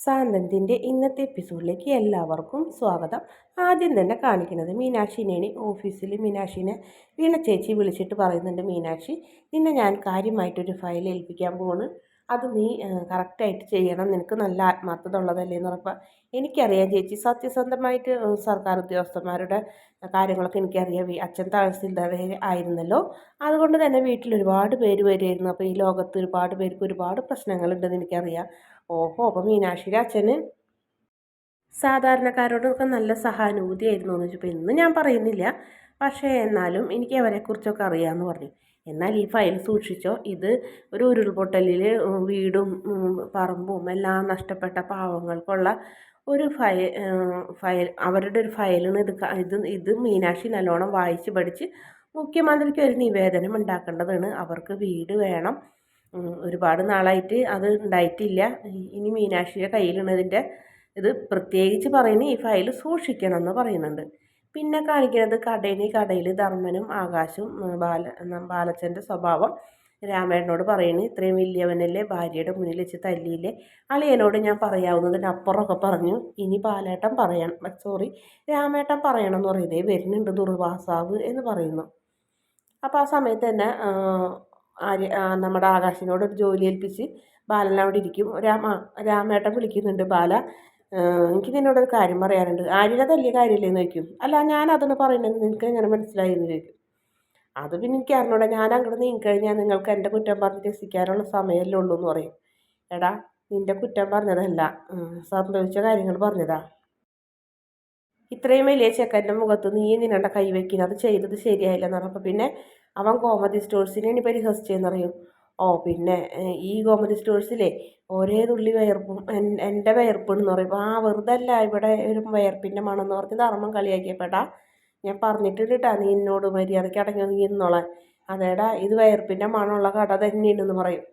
സാന്തന്തിന്റെ ഇന്നത്തെ എപ്പിസോഡിലേക്ക് എല്ലാവർക്കും സ്വാഗതം. ആദ്യം തന്നെ കാണിക്കുന്നത് മീനാക്ഷിനെയാണ് ഓഫീസിൽ മീനാക്ഷിനെ വീണ ചേച്ചി വിളിച്ചിട്ട് പറയുന്നുണ്ട് മീനാക്ഷി നിന്നെ ഞാൻ കാര്യമായിട്ടൊരു ഫയൽ ഏൽപ്പിക്കാൻ പോകുന്നു അത് നീ കറക്റ്റായിട്ട് ചെയ്യണം. നിനക്ക് നല്ല ആത്മാർത്ഥത ഉള്ളതല്ലേ എന്ന് പറഞ്ഞപ്പോൾ എനിക്കറിയാം ചേച്ചി സത്യസന്ധമായിട്ട് സർക്കാർ ഉദ്യോഗസ്ഥന്മാരുടെ കാര്യങ്ങളൊക്കെ എനിക്കറിയാം. അച്ഛൻ തഹസിൽദാർ ആയിരുന്നല്ലോ. അതുകൊണ്ട് തന്നെ വീട്ടിൽ ഒരുപാട് പേര് വരുമായിരുന്നു അപ്പോൾ ഈ ലോകത്ത് ഒരുപാട് പേർക്ക് ഒരുപാട് പ്രശ്നങ്ങളുണ്ടെന്ന് എനിക്കറിയാം. ഓഹോ അപ്പോൾ മീനാക്ഷിയുടെ അച്ഛന് സാധാരണക്കാരോടൊക്കെ നല്ല സഹാനുഭൂതിയായിരുന്നു എന്ന് വെച്ചപ്പോൾ ഇന്ന് ഞാൻ പറയുന്നില്ല. പക്ഷേ എന്നാലും എനിക്ക് അവരെക്കുറിച്ചൊക്കെ അറിയാമെന്ന് പറഞ്ഞു. എന്നാൽ ഈ ഫയൽ സൂക്ഷിച്ചോ? ഇത് ഒരു ഉരുൾപൊട്ടലിൽ വീടും പറമ്പും എല്ലാം നഷ്ടപ്പെട്ട പാവങ്ങൾക്കുള്ള ഒരു ഫയൽ ഫയൽ അവരുടെ ഒരു ഫയലിന് ഇത് ഇത് ഇത് മീനാക്ഷി നല്ലോണം വായിച്ച് പഠിച്ച് മുഖ്യമന്ത്രിക്ക് ഒരു നിവേദനം ഉണ്ടാക്കേണ്ടതാണ്. അവർക്ക് വീട് വേണം. ഒരുപാട് നാളായിട്ട് അത് ഉണ്ടായിട്ടില്ല. ഇനി മീനാക്ഷിയുടെ കയ്യിലുള്ളതിന്റെ ഇത്. പ്രത്യേകിച്ച് പറയുന്നത് ഈ ഫയൽ സൂക്ഷിക്കണം എന്ന് പറയുന്നുണ്ട്. പിന്നെ കാണിക്കുന്നത് കടയിൽ കടയിൽ ധർമ്മനും ആകാശും ബാല ബാലച്ചന്റെ സ്വഭാവം. രാമേട്ടനോട് പറയുന്നു ഇത്രയും വലിയവനല്ലേ ഭാര്യയുടെ മുന്നിൽ വെച്ച് തല്ലിയില്ലേ? അളിയനോട് ഞാൻ പറയാവുന്നതിന് അപ്പുറമൊക്കെ പറഞ്ഞു. ഇനി ബാലേട്ടൻ പറയണം. സോറി രാമേട്ടൻ പറയണം എന്ന് പറയുന്നത് വരുന്നുണ്ട് ദുർവാസാവ് എന്ന് പറയുന്നു. അപ്പോൾ ആ സമയത്ത് തന്നെ ആര്യ നമ്മുടെ ആകാശിനോട് ഒരു ജോലി ഏൽപ്പിച്ച് ബാലൻ അവിടെ ഇരിക്കും. രാമ രാമേട്ടൻ വിളിക്കുന്നുണ്ട് ബാല എനിക്ക് നിന്നോടൊരു കാര്യം പറയാനുണ്ട്. ആര്യനെ തല്ലിയ കാര്യമില്ലേന്ന് ചോദിക്കും. അല്ല ഞാൻ അതൊന്ന് പറയുന്നത് നിനക്ക് എങ്ങനെ മനസ്സിലായി എന്ന് ചോദിക്കും. അത് പിന്നെ എനിക്ക് അറിഞ്ഞൂടെ. ഞാൻ അങ്ങോട്ട് നീങ്ങിക്കഴിഞ്ഞാൽ നിങ്ങൾക്ക് എന്റെ കുറ്റം പറഞ്ഞ് രസിക്കാനുള്ള സമയമല്ലേ ഉള്ളൂ എന്ന് പറയും. എടാ നിന്റെ കുറ്റം പറഞ്ഞതല്ല. സംഭവിച്ച കാര്യങ്ങൾ പറഞ്ഞതാ. ഇത്രയും വലിയ ചെക്കന്റെ മുഖത്ത് നീ നിന്നെ കൈവയ്ക്കുന്നത് അത് ചെയ്തത് ശരിയായില്ലെന്ന് പറഞ്ഞപ്പോൾ പിന്നെ അവൻ കോമഡി സ്റ്റോഴ്സിനെ ഇനി പരിഹസിച്ചെന്നറിയും ഓ പിന്നെ ഈ കോമഡി സ്റ്റോഴ്സിലെ ഒരേ തുള്ളി വയർപ്പും എന്റെ വയർപ്പെന്ന് പറയും ആ വെറുതെ അല്ല ഇവിടെ ഒരു വയർപ്പിന്റെ മണമെന്ന് പറഞ്ഞ് ധർമ്മം കളിയാക്കിയപ്പെടാ ഞാൻ പറഞ്ഞിട്ടില്ലട്ടാ നീ എന്നോട് മര്യാദയ്ക്ക് അടങ്ങി നീ ഇന്നോളാൻ അതേടാ ഇത് വയർപ്പിന്റെ മണമുള്ള കട തന്നെയുണ്ടെന്ന് പറയും.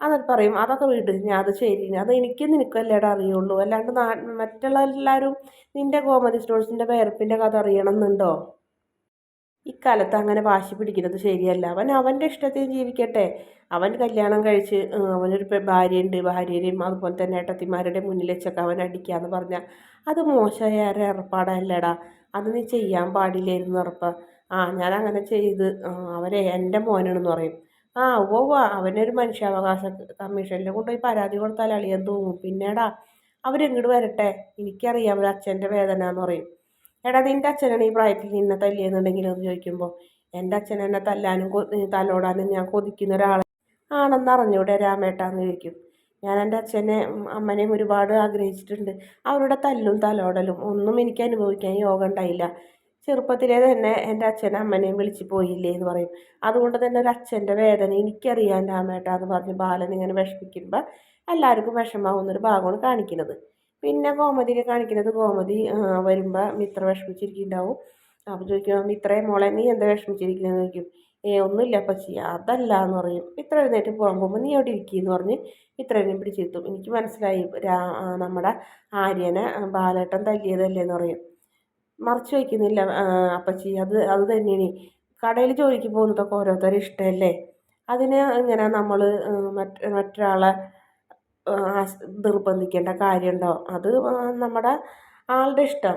എന്നിട്ട് പറയും അതൊക്കെ വീട് ഞാൻ അത് ശരി അത് എനിക്ക് നിനക്കല്ലേടാ അറിയുള്ളൂ. അല്ലാണ്ട് മറ്റുള്ള എല്ലാവരും നിന്റെ കോമഡി സ്റ്റോഴ്സിന്റെ വയർപ്പിന്റെ കഥ അറിയണമെന്നുണ്ടോ ഇക്കാലത്ത് അങ്ങനെ വാശി പിടിക്കുന്നത് ശരിയല്ല. അവൻ അവന്റെ ഇഷ്ടത്തിന് ജീവിക്കട്ടെ. അവൻ കല്യാണം കഴിച്ച് അവനൊരു ഭാര്യയുണ്ട്. ഭാര്യയുടെയും അതുപോലെ തന്നെ ഏട്ടത്തിമാരുടെ മുന്നിൽ വെച്ചൊക്കെ അവൻ അടിക്കാന്ന് പറഞ്ഞാൽ അത് മോശമായ ഏർപ്പാടല്ലടാ. അത് നീ ചെയ്യാൻ പാടില്ലായിരുന്നു ഉറപ്പ്. ആ ഞാൻ അങ്ങനെ ചെയ്ത് അവരെ എന്റെ മോനാണെന്ന് പറയും. ആ ഓ അവനൊരു മനുഷ്യാവകാശ കമ്മീഷനിൽ കൊണ്ടുപോയി പരാതി കൊടുത്താൽ അളിയാൻ തോന്നും പിന്നേടാ അവരിങ്ങോട്ട് വരട്ടെ? എനിക്കറിയാം ഒരു അച്ഛന്റെ വേദന എന്ന് പറയും. എടാ നിന്റെ അച്ഛനാണ് ഈ പ്രായത്തിൽ നിന്നെ തല്ലിയെന്നുണ്ടെങ്കിൽ എന്ന് ചോദിക്കുമ്പോൾ എന്റെ അച്ഛൻ എന്നെ തല്ലാനും തലോടാനും ഞാൻ കൊതിക്കുന്ന ഒരാളെ. ആണെന്ന് അറിഞ്ഞൂടെ രാമേട്ടാന്ന് ചോദിക്കും. ഞാൻ എന്റെ അച്ഛനെ അമ്മനെയും ഒരുപാട് ആഗ്രഹിച്ചിട്ടുണ്ട്. അവരുടെ തല്ലും തലോടലും ഒന്നും എനിക്ക് അനുഭവിക്കാൻ യോഗം ഉണ്ടായില്ല. ചെറുപ്പത്തിലേ തന്നെ എന്റെ അച്ഛനെ അമ്മനെയും വിളിച്ച് പോയില്ലേ എന്ന് പറയും. അതുകൊണ്ട് തന്നെ ഒരു അച്ഛന്റെ വേദന എനിക്കറിയാൻ രാമേട്ട എന്ന് പറഞ്ഞ് ബാലൻ ഇങ്ങനെ വിഷമിക്കുമ്പോൾ എല്ലാവർക്കും വിഷമാവുന്നൊരു ഭാഗമാണ് കാണിക്കുന്നത്. പിന്നെ ഗോമതിയിൽ കാണിക്കുന്നത് ഗോമതി വരുമ്പോൾ മിത്ര വിഷമിച്ചിരിക്കുന്നുണ്ടാവും. അപ്പോൾ ചോദിക്കും മിത്രേ മോളെ നീ എന്താ വിഷമിച്ചിരിക്കുന്നതെന്ന് ചോദിക്കും. ഏ ഒന്നുമില്ല അപ്പച്ചി അതല്ല എന്ന് പറയും. ഇത്ര എഴുന്നേറ്റ് പോകാൻ പോകുമ്പോൾ നീ അവിടെ ഇരിക്കുന്നു? പറഞ്ഞ് ഇത്രേനെ പിടിച്ചിരുത്തും എനിക്ക് മനസ്സിലായി രാ നമ്മുടെ ആര്യനെ ബാലേട്ടൻ തല്ലിയതല്ലേ എന്ന് പറയും. മറച്ചു വയ്ക്കുന്നില്ല അപ്പച്ചി അത് അത് തന്നെയാണ്. കടയിൽ ജോലിക്ക് പോകുന്നതൊക്കെ ഓരോരുത്തരും ഇഷ്ടമല്ലേ? അതിന് ഇങ്ങനെ നമ്മൾ മറ്റ് മറ്റൊരാളെ നിർബന്ധിക്കേണ്ട കാര്യമുണ്ടോ? അത് നമ്മുടെ ആളുടെ ഇഷ്ടം.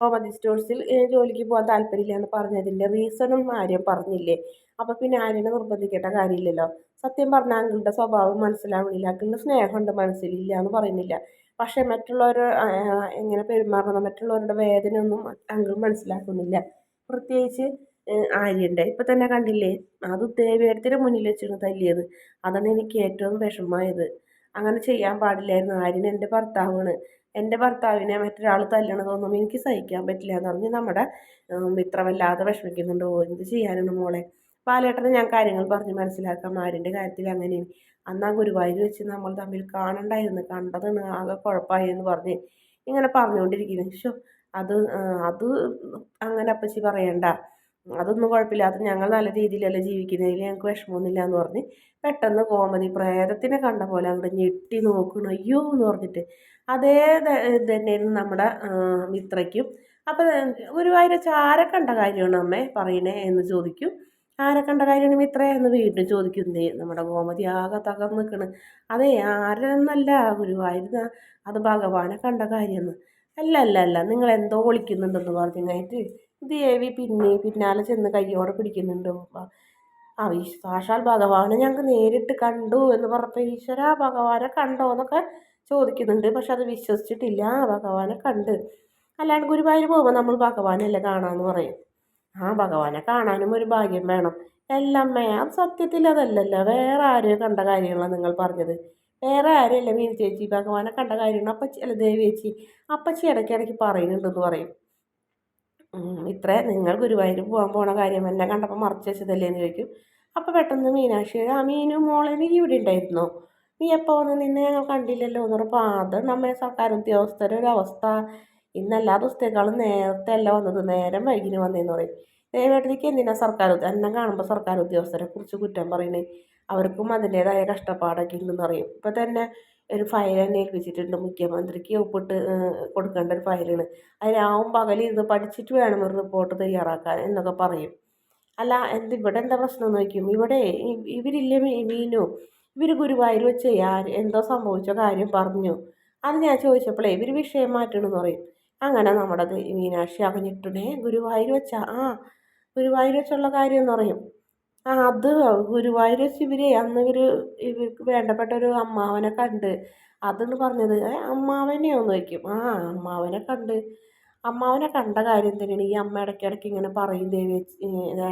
കോമഡി സ്റ്റോഴ്സിൽ ജോലിക്ക് പോകാൻ താല്പര്യമില്ല എന്ന് പറഞ്ഞതിന്റെ റീസണും ആരും പറഞ്ഞില്ലേ? അപ്പോൾ പിന്നെ ആര്യനെ നിർബന്ധിക്കേണ്ട കാര്യമില്ലല്ലോ. സത്യം പറഞ്ഞാൽ അങ്കിളുടെ സ്വഭാവം മനസ്സിലാവണില്ല. അങ്കിളിന് സ്നേഹമുണ്ട് മനസ്സിലില്ല എന്ന് പറയുന്നില്ല. പക്ഷേ മറ്റുള്ളവർ എങ്ങനെ പെരുമാറണം മറ്റുള്ളവരുടെ വേദന ഒന്നും അങ്കിൾ മനസ്സിലാക്കുന്നില്ല. പ്രത്യേകിച്ച് ആര്യന്റെ. ഇപ്പം തന്നെ കണ്ടില്ലേ? അത് ദേവേടത്തിന്റെ മുന്നിൽ വെച്ചാണ് തല്ലിയത്. അതാണ് എനിക്ക് ഏറ്റവും വിഷമമായത്. അങ്ങനെ ചെയ്യാൻ പാടില്ലായിരുന്നു. ആര്യൻ എന്റെ ഭർത്താവാണ്. എന്റെ ഭർത്താവിനെ മറ്റൊരാൾ തല്ലണതൊന്നും എനിക്ക് സഹിക്കാൻ പറ്റില്ല എന്ന് പറഞ്ഞ് നമ്മുടെ മിത്രമല്ലാതെ വിഷമിക്കുന്നുണ്ടോ. എന്ത് ചെയ്യാനാണ് മോളെ? ബാലേട്ടനെ ഞാൻ കാര്യങ്ങൾ പറഞ്ഞ് മനസ്സിലാക്കാം. ആര്യന്റെ കാര്യത്തിൽ അങ്ങനെ. അന്ന് ആ ഗുരുവായൂർ വെച്ച് നമ്മൾ തമ്മിൽ കാണണ്ടായിരുന്നു. കണ്ടതാണ് ആകെ കുഴപ്പമായി എന്ന് പറഞ്ഞ് ഇങ്ങനെ പറഞ്ഞുകൊണ്ടിരിക്കുന്നു. ശോ അത് അത് അങ്ങനെ അപ്പച്ചി പറയണ്ട. അതൊന്നും കുഴപ്പമില്ല. അത് ഞങ്ങൾ നല്ല രീതിയിലല്ല ജീവിക്കുന്നതിൽ ഞങ്ങൾക്ക് വിഷമമൊന്നുമില്ല എന്ന് പറഞ്ഞ് പെട്ടെന്ന് കോമതി പ്രേതത്തിനെ കണ്ട പോലെ അങ്ങോട്ട് ഞെട്ടി നോക്കണം അയ്യോ എന്ന് പറഞ്ഞിട്ട്. അതേ തന്നെയായിരുന്നു നമ്മുടെ മിത്രയ്ക്കും. അപ്പം ഗുരുവായൂർ ആരെ കണ്ട കാര്യമാണ് അമ്മേ പറയണേ എന്ന് ചോദിക്കും. ആരെ കണ്ട കാര്യമാണ് മിത്രേ എന്ന് വീണ്ടും ചോദിക്കുന്നേ നമ്മുടെ ഗോമതി ആകെ തകർന്ന് നിൽക്കണ് അതേ ആരെന്നല്ല ഗുരുവായൂർ അത് ഭഗവാനെ കണ്ട കാര്യമെന്ന് അല്ല അല്ല അല്ല. നിങ്ങൾ എന്തോ വിളിക്കുന്നുണ്ടെന്ന് പറഞ്ഞായിട്ട് ദേവി പിന്നെ പിന്നാലെ ചെന്ന് കയ്യോടെ പിടിക്കുന്നുണ്ട്. ആ സാക്ഷാൽ ഭഗവാനെ ഞങ്ങൾക്ക് നേരിട്ട് കണ്ടു എന്ന് പറഞ്ഞപ്പോൾ ഈശ്വര ഭഗവാനെ കണ്ടോ എന്നൊക്കെ ചോദിക്കുന്നുണ്ട്. പക്ഷെ അത് വിശ്വസിച്ചിട്ടില്ല. ഭഗവാനെ കണ്ട്. അല്ലാണ്ട് ഗുരുവായൂർ പോകുമ്പോൾ നമ്മൾ ഭഗവാനല്ലേ കാണാമെന്ന് പറയും. ആ ഭഗവാനെ കാണാനും ഒരു ഭാഗ്യം വേണം. എല്ലാം അത് സത്യത്തിൽ അതല്ലല്ലോ. വേറെ ആരെയോ കണ്ട കാര്യങ്ങളാണ് നിങ്ങൾ പറഞ്ഞത്. വേറെ ആരെയല്ല മീൻ ചേച്ചി ഭഗവാനെ കണ്ട കാര്യമാണ് അപ്പച്ചി അല്ല ദേവി ചേച്ചി. അപ്പച്ചി ഇടയ്ക്ക് ഇടയ്ക്ക് പറയുന്നുണ്ടെന്ന് പറയും. ഇത്ര നിങ്ങൾ ഗുരുവായൂർ പോകാൻ പോണ കാര്യം എന്നെ കണ്ടപ്പോൾ മറച്ചു വെച്ചതല്ലേ എന്ന് ചോദിക്കും. അപ്പോൾ പെട്ടെന്ന് മീനാക്ഷി ആ മീനും മോളെ നീ ഇവിടെ ഉണ്ടായിരുന്നോ നീ എപ്പോൾ വന്ന് നിന്നെ ഞങ്ങൾ കണ്ടില്ലല്ലോ? എന്ന് പറഞ്ഞപ്പോൾ അത് നമ്മെ സർക്കാർ ഉദ്യോഗസ്ഥരുടെ ഒരു അവസ്ഥ. ഇന്നെല്ലാ ദിവസത്തേക്കാളും നേരത്തെ അല്ല വന്നത്. നേരം വൈകിന് വന്നതെന്ന് പറയും. ദയവായിട്ടിരിക്കും എന്തിനാണ് സർക്കാർ എന്നെ കാണുമ്പോൾ സർക്കാർ ഉദ്യോഗസ്ഥരെ കുറിച്ച് കുറ്റം പറയുന്നത് അവർക്കും അതിന്റേതായ കഷ്ടപ്പാടൊക്കെ ഉണ്ടെന്ന് പറയും ഇപ്പം തന്നെ ഒരു ഫയൽ തന്നെ ഏൽപ്പിച്ചിട്ടുണ്ട്. മുഖ്യമന്ത്രിക്ക് ഒപ്പിട്ട് കൊടുക്കേണ്ട ഒരു ഫയലാണ് അതിനാവും പകലിരുന്ന് പഠിച്ചിട്ട് വേണം ഒരു റിപ്പോർട്ട് തയ്യാറാക്കാൻ എന്നൊക്കെ പറയും. അല്ല എന്ത് ഇവിടെ എന്താ പ്രശ്നം എന്ന് ചോദിക്കും. ഇവിടെ ഇവരില്ലേ മീനു? ഇവർ ഗുരുവായൂർ വെച്ച് ആര് എന്തോ സംഭവിച്ച കാര്യം പറഞ്ഞു. അത് ഞാൻ ചോദിച്ചപ്പോഴേ ഇവർ വിഷയം മാറ്റണമെന്ന് പറയും. അങ്ങനെ നമ്മുടെ മീനാക്ഷി അകഞ്ഞിട്ടുണേ ഗുരുവായൂർ വെച്ചാൽ ആ ഗുരുവായൂർ വെച്ചുള്ള കാര്യം എന്ന് പറയും. ആ അത് ഗുരുവായൂർ വെച്ച് ഇവർ അന്ന് ഇവർ ഇവർക്ക് വേണ്ടപ്പെട്ട ഒരു അമ്മാവനെ കണ്ട്. അതെന്ന് പറഞ്ഞത് അമ്മാവനെയോ എന്ന് ചോദിക്കും. ആ അമ്മാവനെ കണ്ട്. അമ്മാവനെ കണ്ട കാര്യം തന്നെയാണ് ഈ അമ്മ ഇടയ്ക്കിടയ്ക്ക് ഇങ്ങനെ പറയും ദേവി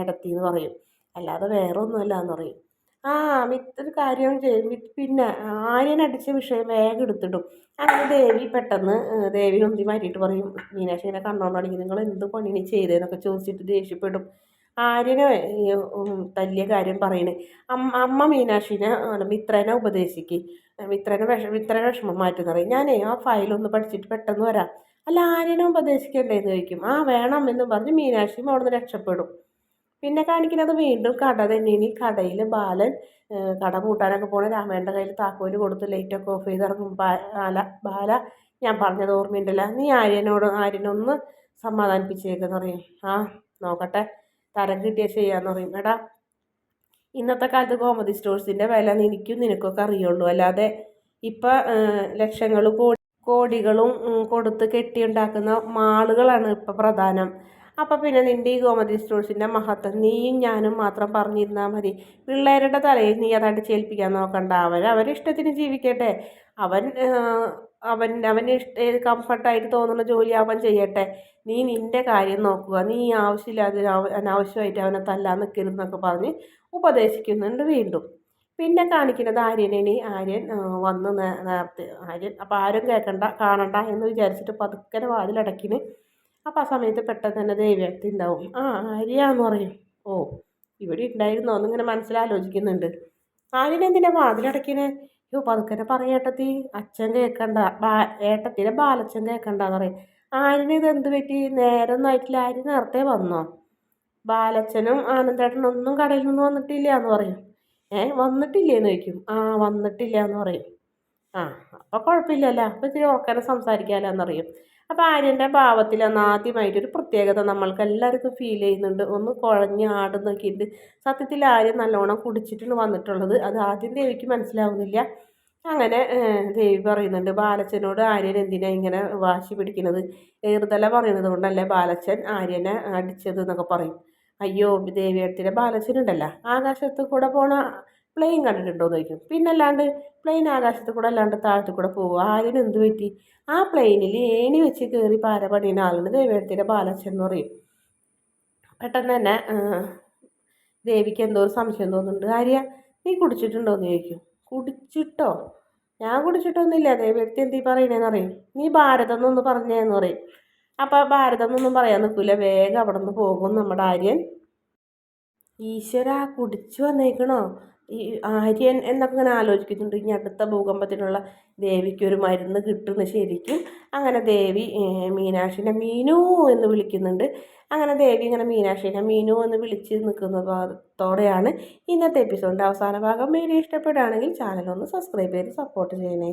ഇടത്തി എന്ന് പറയും. അല്ലാതെ വേറെ ഒന്നുമല്ല എന്ന് പറയും. ആ മിത്തൊരു കാര്യം ചെയ്യും പിന്നെ ആര്യൻ അടിച്ച വിഷയം വേഗം എടുത്തിടും. അങ്ങനെ ദേവി പെട്ടെന്ന് ദേവി നൊന്തി മാറ്റിയിട്ട് പറയും മീനാക്ഷി ഇങ്ങനെ കണ്ടോണ്ടാണെങ്കിൽ നിങ്ങൾ എന്ത് പണിയാണ് ചെയ്തതെന്നൊക്കെ ചോദിച്ചിട്ട് ദേഷ്യപ്പെടും. ആര്യനെ തല്ലിയ കാര്യം പറയണേ. അമ്മ അമ്മ മീനാക്ഷിനെ മിത്രനെ ഉപദേശിക്ക്. മിത്രനെ വിഷ മിത്രനെ വിഷമം മാറ്റി പറയും. ഞാനേ ആ ഫയലൊന്ന് പഠിച്ചിട്ട് പെട്ടെന്ന് വരാം. അല്ല ആര്യനെ ഉപദേശിക്കണ്ടേന്ന് ചോദിക്കും. ആ വേണം എന്ന് പറഞ്ഞ് മീനാക്ഷിയും അവിടെ നിന്ന് രക്ഷപ്പെടും. പിന്നെ കാണിക്കുന്നത് വീണ്ടും കട തന്നെയാണ് ഈ കടയിൽ ബാലൻ കട പൂട്ടാനൊക്കെ പോണ രാമേന്റെ കയ്യിൽ താക്കോൽ കൊടുത്ത് ലൈറ്റൊക്കെ ഓഫ് ചെയ്ത് ഇറങ്ങും ബാല ബാല ഞാൻ പറഞ്ഞത് ഓർമ്മയുണ്ടല്ല. നീ ആര്യനോട് ആര്യനൊന്ന് സമാധാനിപ്പിച്ചേക്കെന്ന് പറയും. ആ നോക്കട്ടെ. തരം കിട്ടിയ ചെയ്യാന്ന് പറയും. എടാ ഇന്നത്തെ കാലത്ത് കോമഡി സ്റ്റോഴ്സിന്റെ വില എനിക്കും നിനക്കൊക്കെ അറിയുള്ളൂ. അല്ലാതെ ഇപ്പം ലക്ഷങ്ങൾ കോടി കോടികളും കൊടുത്ത് കെട്ടിയുണ്ടാക്കുന്ന മാളുകളാണ് ഇപ്പം പ്രധാനം. അപ്പം പിന്നെ നിന്റെ ഈ ഗോമതി സ്റ്റോഴ്സിന്റെ മഹത്വം നീയും ഞാനും മാത്രം പറഞ്ഞിരുന്നാൽ മതി. പിള്ളേരുടെ തലയിൽ നീ അതായിട്ട് ചേൽപ്പിക്കാൻ നോക്കണ്ട. അവർ അവരിഷ്ടത്തിന് ജീവിക്കട്ടെ. അവൻ അവൻ അവന് ഇഷ്ട കംഫർട്ടായിട്ട് തോന്നുന്ന ജോലി അവൻ ചെയ്യട്ടെ. നീ നിന്റെ കാര്യം നോക്കുക. നീ ആവശ്യമില്ലാതെ അനാവശ്യമായിട്ട് അവനെ തല്ലാൻ നിൽക്കരുതെന്നൊക്കെ പറഞ്ഞ് ഉപദേശിക്കുന്നുണ്ട് വീണ്ടും. പിന്നെ കാണിക്കുന്നത് ആര്യനാണ് ആര്യൻ വന്ന് നേരത്തെ ആര്യൻ അപ്പോൾ ആരും കേൾക്കണ്ട കാണണ്ട എന്ന് വിചാരിച്ചിട്ട് പതുക്കനെ വാതിലടക്കിന്. അപ്പോൾ ആ സമയത്ത് പെട്ടെന്ന് തന്നെ ദേവ്യക്തി ഉണ്ടാവും. ആ ആര്യാന്ന് പറയും. ഓ ഇവിടെ ഉണ്ടായിരുന്നോ? എന്നിങ്ങനെ മനസ്സിലാലോചിക്കുന്നുണ്ട്. ആര്യനെന്തിനാ വാതിലടക്കിനെ? യോ പതുക്കനെ പറയേട്ടത്തി അച്ഛൻ കേൾക്കണ്ട ബാ ഏട്ടത്തിനെ ബാലച്ഛൻ കേൾക്കണ്ടെന്ന് പറയും. ആര്യന് ഇത് എന്ത് പറ്റി? നേരം ആയിട്ടില്ല ആര്യ നേരത്തെ വന്നോ? ബാലച്ഛനും ആനന്ദേട്ടനും ഒന്നും കടയിൽ നിന്ന് വന്നിട്ടില്ല എന്ന് പറയും. ഏ വന്നിട്ടില്ലേന്ന് ചോദിക്കും. ആ വന്നിട്ടില്ല എന്ന് പറയും. ആ അപ്പോൾ കുഴപ്പമില്ലല്ലോ. അപ്പോൾ ഇത്തിരി ഉറക്കനെ സംസാരിക്കാമല്ലോ എന്നറിയും അപ്പോൾ ആര്യന്റെ ഭാവത്തിൽ അന്ന് ആദ്യമായിട്ടൊരു പ്രത്യേകത നമ്മൾക്ക് എല്ലാവർക്കും ഫീൽ ചെയ്യുന്നുണ്ട്. ഒന്ന് കുഴഞ്ഞ് ആടുന്നൊക്കെയുണ്ട് സത്യത്തിൽ ആര്യൻ നല്ലോണം കുടിച്ചിട്ടാണ് വന്നിട്ടുള്ളത്. അത് ആദ്യം ദേവിക്ക് മനസ്സിലാവുന്നില്ല. അങ്ങനെ ദേവി പറയുന്നുണ്ട് ബാലച്ചനോട് ആര്യൻ എന്തിനാ ഇങ്ങനെ വാശി പിടിക്കുന്നത്? ഏറുതല പറയുന്നത് കൊണ്ടല്ലേ ബാലച്ചൻ ആര്യനെ അടിച്ചത് എന്നൊക്കെ പറയും. അയ്യോ ദേവിയടുത്തിന്റെ ബാലച്ചനുണ്ടല്ലോ. ആകാശത്ത് കൂടെ പോണ പ്ലെയിൻ കണ്ടിട്ടുണ്ടോ എന്ന് ചോദിക്കും. പിന്നെ അല്ലാണ്ട് പ്ലെയിൻ ആകാശത്ത് കൂടെ അല്ലാണ്ട് താഴത്ത് കൂടെ പോകും ആര്യന് എന്ത് പറ്റി? ആ പ്ലെയിനിൽ ഏണി വെച്ച് കയറി പാര പണിയുന്ന ആളുണ്ട്. ദേവിയടുത്തിന്റെ ബാലച്ചൻ എന്ന് പറയും. പെട്ടെന്ന് തന്നെ ദേവിക്ക് എന്തോ ഒരു സംശയം തോന്നുന്നുണ്ട്. ആര്യ നീ കുടിച്ചിട്ടുണ്ടോ എന്ന് ചോദിക്കും. കുടിച്ചിട്ടോ? ഞാൻ കുടിച്ചിട്ടൊന്നുമില്ല. ദേവേടത്തി എന്തീ പറയണേന്ന് പറയും നീ ഭാരതം എന്നൊന്ന് പറഞ്ഞേന്ന് പറയും. അപ്പോൾ ഭാരതം എന്നൊന്നും പറയാൻ നിൽക്കില്ല വേഗം അവിടെ നിന്ന് പോകും നമ്മുടെ ആര്യൻ. ഈശ്വര കുടിച്ചു വന്നേക്കണോ? ഈ ആര്യൻ എന്നൊക്കെ ഇങ്ങനെ ആലോചിക്കുന്നുണ്ട്. ഇനി അടുത്ത ഭൂകമ്പത്തിനുള്ള ദേവിക്ക് ഒരു മരുന്ന് കിട്ടുന്നു ശരിക്കും അങ്ങനെ ദേവി മീനാക്ഷിനെ മീനു എന്ന് വിളിക്കുന്നുണ്ട്. അങ്ങനെ ദേവി ഇങ്ങനെ മീനാക്ഷിനെ മീനു എന്ന് വിളിച്ച് നിൽക്കുന്നതോടെയാണ് ഇന്നത്തെ എപ്പിസോഡിന്റെ അവസാന ഭാഗം. വീഡിയോ ഇഷ്ടപ്പെടുകയാണെങ്കിൽ ചാനൽ ഒന്ന് സബ്സ്ക്രൈബ് ചെയ്ത് സപ്പോർട്ട് ചെയ്യണേ.